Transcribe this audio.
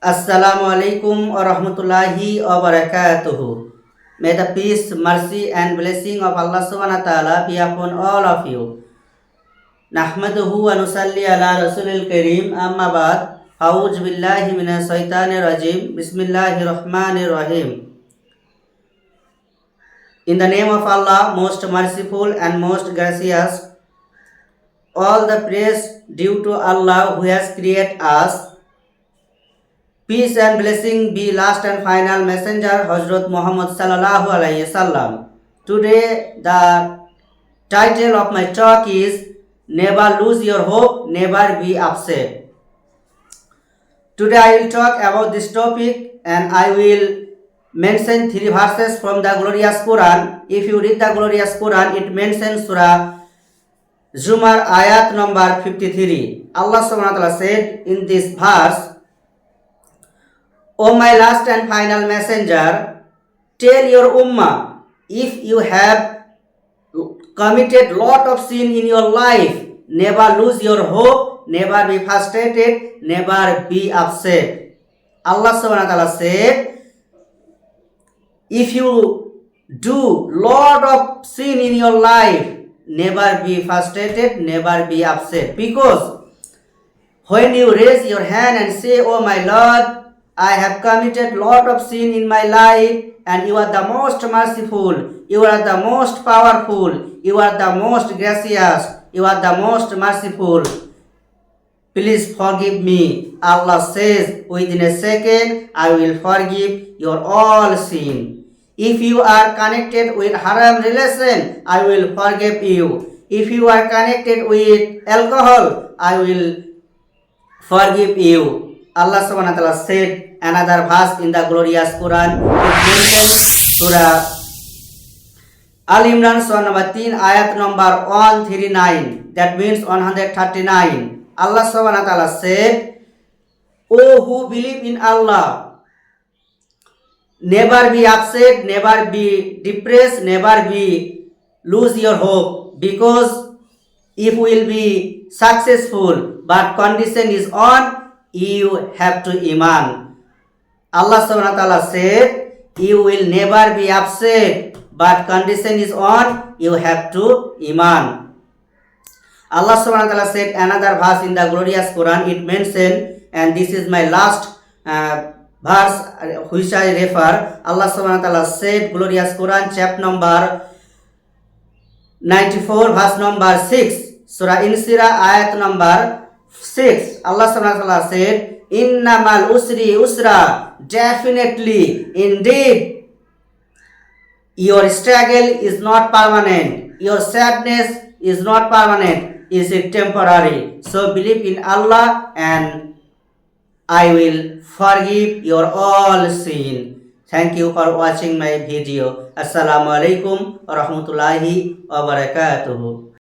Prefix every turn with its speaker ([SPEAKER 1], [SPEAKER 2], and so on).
[SPEAKER 1] Assalamu alaikum wa rahmatullahi wa barakatuhu. May the peace, mercy and blessing of Allah subhanahu wa ta'ala be upon all of you. Nahmaduhu wa nusalli ala rasulil kareem amma ba'd. billahi rajim. Bismillahir rahmanir rahim. In the name of Allah, most merciful and most gracious, all the praise due to Allah who has created us peace and blessing be last and final messenger Hazrat Muhammad সাল্লাহ আলাইসাল্লাম today the title of my talk is never lose your hope never be upset today I will talk about this topic and I will mention three verses from the glorious Quran. If you read the glorious Quran, it mentions Surah Zumar ayat number 53. Allah subhanahu wa ta'ala said in this verse, O my last and final messenger, tell your ummah if you have committed lot of sin in your life, never lose your hope, never be frustrated, never be upset. Allah subhanahu wa ta'ala said, if you do lot of sin in your life, never be frustrated, never be upset. Because when you raise your hand and say, Oh my Lord, I have committed lot of sin in my life and you are the most merciful. You are the most powerful. You are the most gracious. You are the most merciful. Please forgive me. Allah says, within a second, I will forgive your all sin. If you are connected with haram relation, I will forgive you. If you are connected with alcohol, I will forgive you. Allah subhanahu wa ta'ala said another verse in the glorious Quran. It mentions Surah Al Imran Surah number 3, ayat number 139. That means 139. Allah subhanahu wa ta'ala said, O who believe in Allah, never be upset, never be depressed, never be lose your hope because if we will be successful but condition is on you have to iman Allah subhanahu wa ta'ala said, You will never be upset, but condition is on, you have to iman. Allah subhanahu wa ta'ala said another verse in the glorious Quran, it mentioned, and this is my last uh, verse which I refer. Allah subhanahu wa ta'ala said, glorious Quran, chapter number 94, verse number six Surah Insira, ayat number six Allah সাল্লাহ said ইন্নামাল উসরি উসরা definitely indeed your struggle is not permanent your sadness is not permanent is it temporary so believe in Allah and I will forgive your all sin thank you for watching my video আসসালামু আলাইকুম রহমতুল্লাহি ওবরাকাতুহু